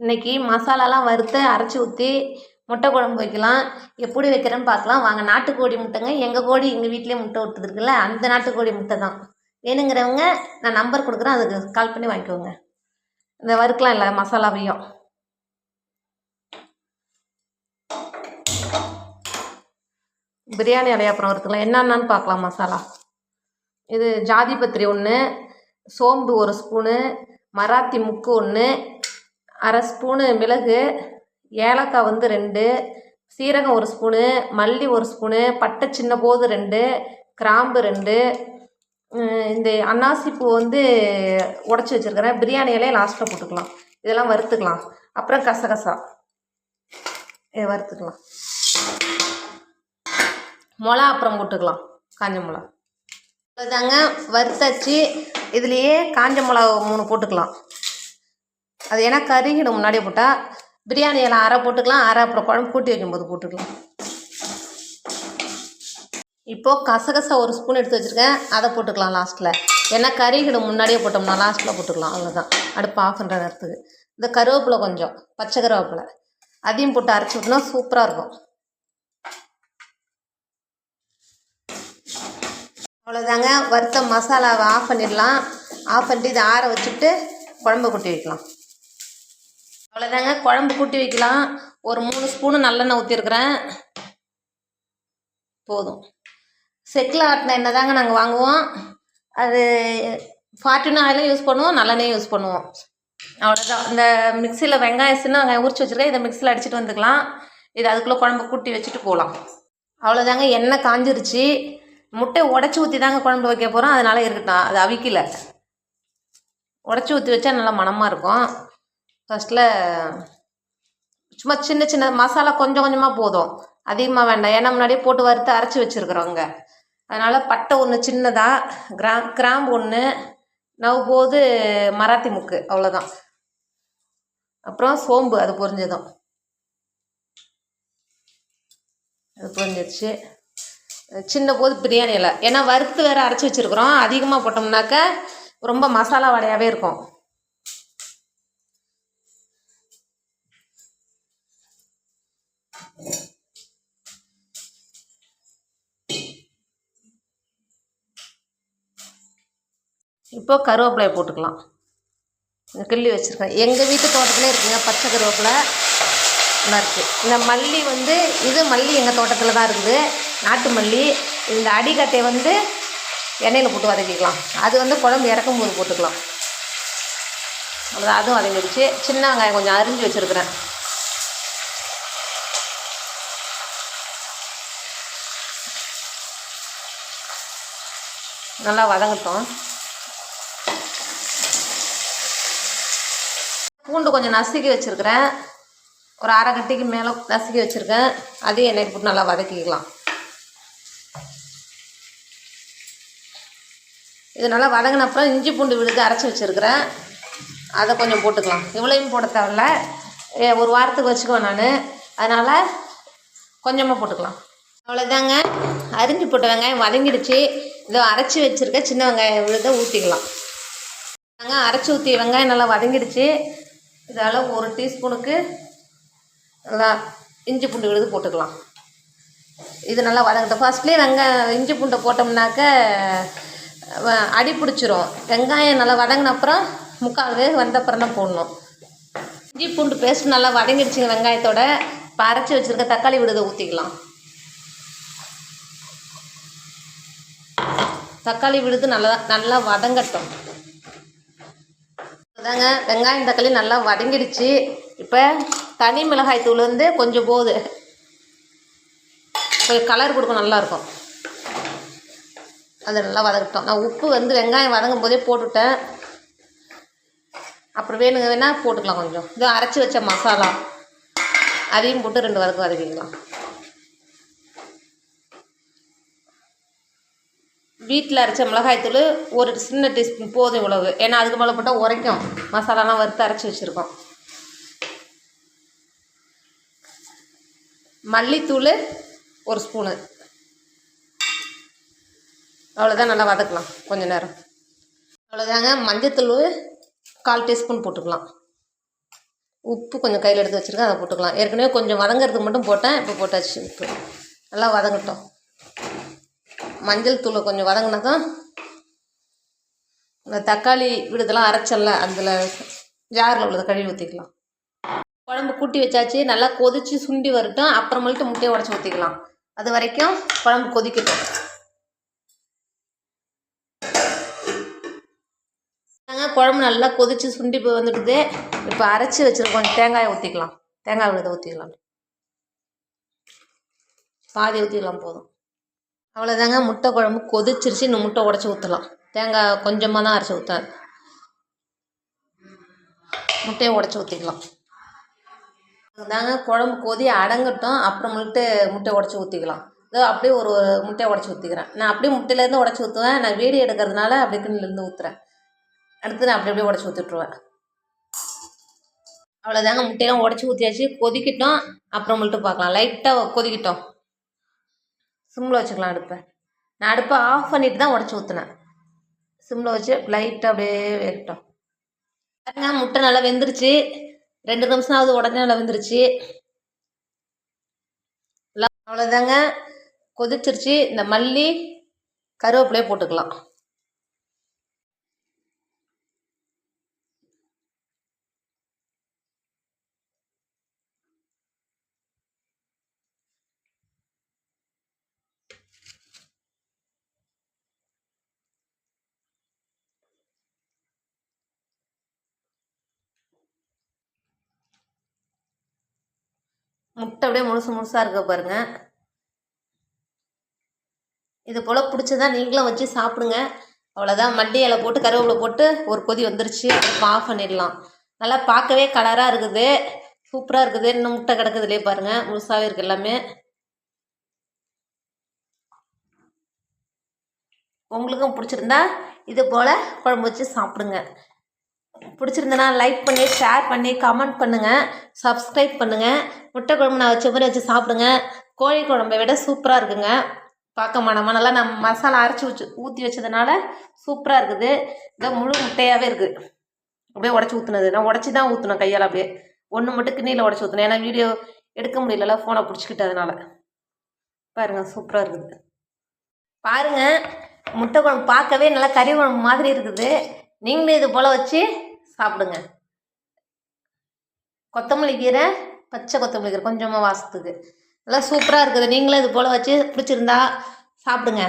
இன்னைக்கு மசாலாலாம் வறுத்து அரைச்சி ஊற்றி முட்டை குழம்பு வைக்கலாம். எப்படி வைக்கிறேன்னு பார்க்கலாம். வாங்க நாட்டுக்கோழி முட்டைங்க. எங்கள் கோழி எங்கள் வீட்டிலே முட்டை விட்டுருக்குல்ல அந்த நாட்டுக்கோழி முட்டை தான். வேணுங்கிறவங்க நான் நம்பர் கொடுக்குறேன் அதுக்கு கால் பண்ணி வாங்கிக்கோங்க. இந்த வறுக்கலாம் இல்லை மசாலாவையும். பிரியாணி இலைய அப்புறம் வறுத்துக்கலாம். என்னென்னு பார்க்கலாம் மசாலா. இது ஜாதி பத்திரி ஒன்று சோம்பு ஒரு ஸ்பூனு மராத்தி முக்கு ஒன்று அரை ஸ்பூனு மிளகு ஏலக்காய் வந்து ரெண்டு சீரகம் ஒரு ஸ்பூனு மல்லி ஒரு ஸ்பூனு பட்டை சின்ன போது ரெண்டு கிராம்பு ரெண்டு. இந்த அன்னாசி பூ வந்து உடச்சி வச்சுருக்கிறேன். பிரியாணியிலே லாஸ்ட்டில் போட்டுக்கலாம். இதெல்லாம் வறுத்துக்கலாம். அப்புறம் கசகசா. இதை வறுத்துக்கலாம். மிளகா அப்புறம் போட்டுக்கலாம். காஞ்ச மிளகா அதுதாங்க வறுத்தாச்சு. இதுலேயே காஞ்ச மிளகா மூணு போட்டுக்கலாம். அது ஏன்னா கருகிடும் முன்னாடியே போட்டால் பிரியாணி எல்லாம் அரை போட்டுக்கலாம் அரை அப்புறம் குழம்பு கூட்டி வைக்கும்போது போட்டுக்கலாம். இப்போது கசகசா ஒரு ஸ்பூன் எடுத்து வச்சுருக்கேன். அதை போட்டுக்கலாம் லாஸ்ட்டில் ஏன்னா கறிகிடும் முன்னாடியே போட்டோம்னா லாஸ்ட்டில் போட்டுக்கலாம். அவ்வளோதான் அடுப்பு ஆஃப் பண்ணுற நேரத்துக்கு. இந்த கருவேப்பிலை கொஞ்சம் பச்சை கருவேப்பிலை. அதையும் போட்டு அரைச்சி விட்டோம்னா சூப்பராக இருக்கும். அவ்வளோதாங்க வறுத்த மசாலாவை ஆஃப் பண்ணிடலாம். ஆஃப் பண்ணிட்டு இதை ஆற வச்சுட்டு குழம்பு கொட்டி வைக்கலாம். அவ்வளோதாங்க குழம்பு கூட்டி வைக்கலாம். ஒரு மூணு ஸ்பூனு நல்லெண்ணெய் ஊற்றிருக்கிறேன் போதும். செக்கில் ஆட்டின எண்ணெய் தாங்க நாங்கள் வாங்குவோம். அது ஃபார்ட்டின் ஆயிலும் யூஸ் பண்ணுவோம் நல்லெண்ணெயும் யூஸ் பண்ணுவோம். அவ்வளோதான் இந்த மிக்சியில் வெங்காயம் சின்ன வெங்காயம் உரிச்சு வச்சுருக்கேன். இதை மிக்சியில் அடிச்சுட்டு வந்துக்கலாம். இது அதுக்குள்ளே குழம்பு கூட்டி வச்சுட்டு போகலாம். அவ்வளோதாங்க எண்ணெய் காஞ்சிருச்சு. முட்டை உடச்சி ஊற்றி தாங்க குழம்பு வைக்க போகிறோம் அதனால இருக்கட்டும் அது அவிக்கல. உடச்சி ஊற்றி வச்சா நல்லா மணமாக இருக்கும். ஃபஸ்ட்டில் சும்மா சின்ன சின்ன மசாலா கொஞ்சம் கொஞ்சமாக போதும். அதிகமாக வேண்டாம். ஏன்னா முன்னாடியே போட்டு வறுத்து அரைச்சி வச்சுருக்குறோங்க அதனால் பட்டை ஒன்று சின்னதாக கிரா கிராம்பு ஒன்று நவ் போது மராத்தி முக்கு அவ்வளோதான் அப்புறம் சோம்பு அது பொரிஞ்சதும். அது பொரிஞ்சிருச்சு. சின்ன போது பிரியாணி இலை. ஏன்னா வறுத்து வேறு அரைச்சி வச்சுருக்குறோம். அதிகமாக போட்டோம்னாக்க ரொம்ப மசாலா வடையாகவே இருக்கும். இப்போ கருவேப்பிலையை போட்டுக்கலாம். இந்த கிள்ளி வச்சுருக்கேன். எங்கள் வீட்டு தோட்டத்துலேயே இருக்குங்க பச்சை கருவேப்பிலை. நல்லா இருக்குது இந்த மல்லி வந்து இது மல்லி எங்கள் தோட்டத்தில் தான் இருக்குது. நாட்டு மல்லி. இந்த அடிக்கட்டையை வந்து எண்ணெயில் போட்டு வதக்கிக்கலாம். அது வந்து குழம்பு இறக்கும் போது போட்டுக்கலாம். அவ்வளோதான் அதுவும் வதங்கிடுச்சு. சின்ன வெங்காயம் கொஞ்சம் அரிஞ்சு வச்சுருக்குறேன். நல்லா வதங்கட்டும். பூண்டு கொஞ்சம் நசுக்கி வச்சுருக்கிறேன். ஒரு அரை கட்டிக்கு மேலே நசுக்கி வச்சுருக்கேன். அதையும் எண்ணெய் போட்டு நல்லா வதக்கிக்கலாம். இது நல்லா வதங்கின அப்புறம் இஞ்சி பூண்டு விழுது அரைச்சி வச்சுருக்கிறேன். அதை கொஞ்சம் போட்டுக்கலாம். இவ்வளையும் போட தேவையில்ல. ஏ, ஒரு வாரத்துக்கு வச்சுக்குவேன் நான். அதனால் கொஞ்சமாக போட்டுக்கலாம். அவ்வளோதாங்க அரிஞ்சு போட்ட வெங்காயம் வதங்கிடுச்சு. இதோ அரைச்சி வச்சுருக்க சின்ன வெங்காயம் விழுத ஊற்றிக்கலாம் நாங்கள் அரைச்சி ஊற்றி வெங்காயம் நல்லா வதங்கிடுச்சு. இதால் ஒரு டீஸ்பூனுக்கு நல்லா இஞ்சி பூண்டு விழுது போட்டுக்கலாம். இது நல்லா வதங்கட்டும். ஃபர்ஸ்ட்லேயே வெங்காயம் இஞ்சி பூண்டை போட்டோம்னாக்க வ- அடி பிடிச்சிரும். வெங்காயம் நல்லா வதங்கின அப்புறம் முக்கால் வேக வந்த அப்புறம் தான் போடணும். இஞ்சி பூண்டு பேஸ்ட் நல்லா வதங்கிடுச்சுங்க வெங்காயத்தோட. இப்போ அரைச்சி வச்சுருக்க தக்காளி விழுதை ஊற்றிக்கலாம் தக்காளி விழுது நல்லா நல்லா வதங்கட்டும். அதாங்க வெங்காயம் தக்காளி நல்லா வதங்கிடுச்சு. இப்போ தனி மிளகாய் தூள் வந்து கொஞ்சம் போகுது கொஞ்சம் கலர் கொடுக்கும் நல்லாயிருக்கும் அது நல்லா வதக்கிட்டோம் நான் உப்பு வந்து வெங்காயம் வதங்கும் போதே போட்டுவிட்டேன் அப்புறம் வேணுங்க வேணால் போட்டுக்கலாம் கொஞ்சம். இது அரைச்சி வச்ச மசாலா. அதையும் போட்டு ரெண்டு வதக்கு வதக்கிக்கலாம். வீட்டில் அரைச்ச மிளகாய்த்தூள் ஒரு சின்ன டீஸ்பூன் போதும் இவ்வளவு. ஏன்னா அதுக்கு மேலே போட்டால் உரைக்கும். மசாலாலாம் வறுத்து அரைச்சி வச்சுருக்கோம். மல்லித்தூள் ஒரு ஸ்பூனு அவ்வளோதான் நல்லா வதக்கலாம். கொஞ்ச நேரம். அவ்வளோதாங்க மஞ்சத்தூள் கால் டீஸ்பூன் போட்டுக்கலாம். உப்பு கொஞ்சம் கையில் எடுத்து வச்சுருக்கேன் அதை போட்டுக்கலாம். ஏற்கனவே கொஞ்சம் வதங்கிறதுக்கு மட்டும் போட்டேன். இப்போ போட்டாச்சு. உப்பு நல்லா வதங்கட்டும். மஞ்சள் தூளை கொஞ்சம் வதங்கினா தான் இந்த தக்காளி விடுதெல்லாம் அரைச்சல்ல அதில் ஜாரில் உள்ளதை கழுவி ஊற்றிக்கலாம் குழம்பு கூட்டி வச்சாச்சு நல்லா கொதிச்சு சுண்டி வரட்டும் அப்புறமேட்டு முட்டையை உடச்சி ஊற்றிக்கலாம் அது வரைக்கும் குழம்பு கொதிக்கட்டும். நாங்கள் குழம்பு நல்லா கொதிச்சு சுண்டி போய் வந்துடுது. இப்போ அரைச்சி வச்சுருக்கோம் தேங்காயை ஊற்றிக்கலாம் தேங்காய் விழுதை ஊற்றிக்கலாம் பாதி ஊற்றிக்கலாம் போதும். அவ்வளோதாங்க முட்டை குழம்பு கொதிச்சிருச்சு. இன்னும் முட்டை உடச்சி ஊற்றலாம் தேங்காய் கொஞ்சமாக தான் அரைச்சி ஊற்றேன் முட்டையை உடச்சி ஊற்றிக்கலாம் தாங்க குழம்பு கொதி அடங்கட்டும். அப்புறமேட்டு முட்டை உடச்சி ஊற்றிக்கலாம் இதோ அப்படியே ஒரு முட்டையை உடச்சி ஊற்றிக்கிறேன் நான் அப்படியே முட்டையிலேருந்து உடச்சி ஊற்றுவேன் நான் வீடியோ எடுக்கிறதுனால அப்படியே கிண்ணிலேருந்து ஊற்றுறேன் அடுத்து நான் அப்படி அப்படியே உடச்சி ஊற்றிட்டுருவேன் அவ்வளோதாங்க முட்டையெல்லாம் உடச்சி ஊற்றியாச்சு கொதிக்கட்டும். அப்புறமேட்டு பார்க்கலாம். லைட்டாக கொதிக்கட்டும். சிம்மில் வச்சுக்கலாம் அடுப்பை. நான் அடுப்பை ஆஃப் பண்ணிட்டு தான் உடச்சி ஊற்றினேன் சிம்மில் வச்சு லைட்டாக அப்படியே வேகட்டும் பாருங்க முட்டை நல்லா வெந்துருச்சு. ரெண்டு நிமிஷம் ஆகுது உடனே நல்லா வெந்துருச்சு. எல்லாம் அவ்வளோதாங்க கொதிச்சிருச்சு. இந்த மல்லி கருவேப்பிலையே போட்டுக்கலாம். முட்டை அப்படியே முழுசு முழுசாக இருக்க பாருங்க. இது போல் பிடிச்சதா நீங்களும் வச்சு சாப்பிடுங்க. அவ்வளோதான் மண்டி இலை போட்டு கருவேப்பிலை போட்டு ஒரு கொதி வந்துருச்சு. ஆஃப் பண்ணிடலாம். நல்லா பார்க்கவே கலராக இருக்குது. சூப்பராக இருக்குது. இன்னும் முட்டை கிடக்குதுலே பாருங்கள் முழுசாகவே இருக்குது எல்லாமே. உங்களுக்கும் பிடிச்சிருந்தா இது போல் குழம்பு வச்சு சாப்பிடுங்க. பிடிச்சிருந்தனா லைக் பண்ணி ஷேர் பண்ணி கமெண்ட் பண்ணுங்கள் சப்ஸ்கிரைப் பண்ணுங்கள் முட்டை குழம்பு நான் வச்ச மாதிரி வச்சு சாப்பிடுங்க. கோழி குழம்பை விட சூப்பராக இருக்குங்க. பார்க்க மனமா நல்லா நான் மசாலா அரைச்சி வச்சு ஊற்றி வச்சதுனால சூப்பராக இருக்குது. இந்த முழு முட்டையாகவே இருக்குது அப்படியே உடச்சி ஊற்றுனது நான் உடச்சி தான் ஊற்றினேன் கையால் அப்படியே. ஒன்று மட்டும் கிண்ணியில் உடச்சி ஊற்றுனேன் ஏன்னா வீடியோ எடுக்க முடியல ஃபோனை பிடிச்சிக்கிட்டதுனால பாருங்கள் சூப்பராக இருக்குது. பாருங்கள் முட்டை குழம்பு பார்க்கவே நல்லா கறி குழம்பு மாதிரி இருக்குது. நீங்களும் இது போல் வச்சு சாப்பிடுங்க. கொத்தமல்லி கீரை பச்சை கொத்தமல்லி கீரை கொஞ்சமாக வாசத்துக்கு. நல்லா சூப்பராக இருக்குது. நீங்களும் இது போல் வச்சு பிடிச்சிருந்தா சாப்பிடுங்க.